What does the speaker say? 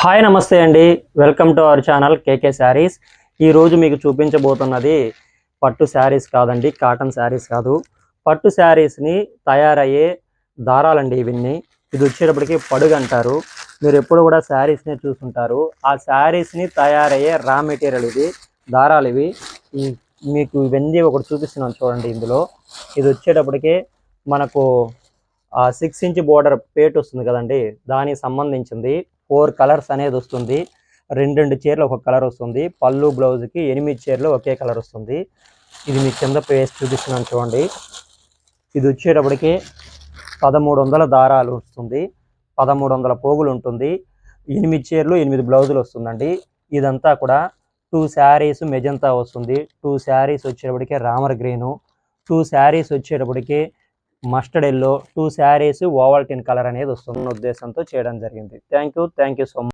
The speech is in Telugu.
హాయ్ నమస్తే అండి. Welcome to our channel KK sarees. ఈరోజు మీకు చూపించబోతున్నది పట్టు శారీస్ కాదండి కాటన్ శారీస్ కాదు. పట్టు శారీస్ని తయారయ్యే దారాలండి ఇవన్నీ. ఇది వచ్చేటప్పటికి పడుగు అంటారు. మీరు ఎప్పుడు కూడా శారీస్ని చూస్తుంటారు ఆ శారీస్ని తయారయ్యే రా మెటీరియల్ ఇది దారాలు ఇవి. మీకు ఇవన్నీ ఒకటి చూపిస్తున్నాను చూడండి ఇందులో. ఇది వచ్చేటప్పటికి మనకు సిక్స్ ఇంచ్ బోర్డర్ పేట్ వస్తుంది కదండి దానికి సంబంధించింది. ఫోర్ కలర్స్ అనేది వస్తుంది. రెండు రెండు చీరలు ఒక కలర్ వస్తుంది. పళ్ళు బ్లౌజ్కి ఎనిమిది చీరలు ఒకే కలర్ వస్తుంది. ఇది మీ కింద పేస్ చూపిస్తున్నాను చూడండి. ఇది వచ్చేటప్పటికి పదమూడు వందల దారాలు వస్తుంది. పదమూడు వందల పోగులు ఉంటుంది. ఎనిమిది చీరలు ఎనిమిది బ్లౌజులు వస్తుందండి. ఇదంతా కూడా టూ శారీస్ మెజంతా వస్తుంది. టూ శారీస్ వచ్చేటప్పటికి రామర్ గ్రీను. టూ శారీస్ వచ్చేటప్పటికి mustard yellow two sarees Ovaltine colour అనేది వస్తున్న ఉద్దేశంతో చేయడం జరిగింది. Thank you thank you so much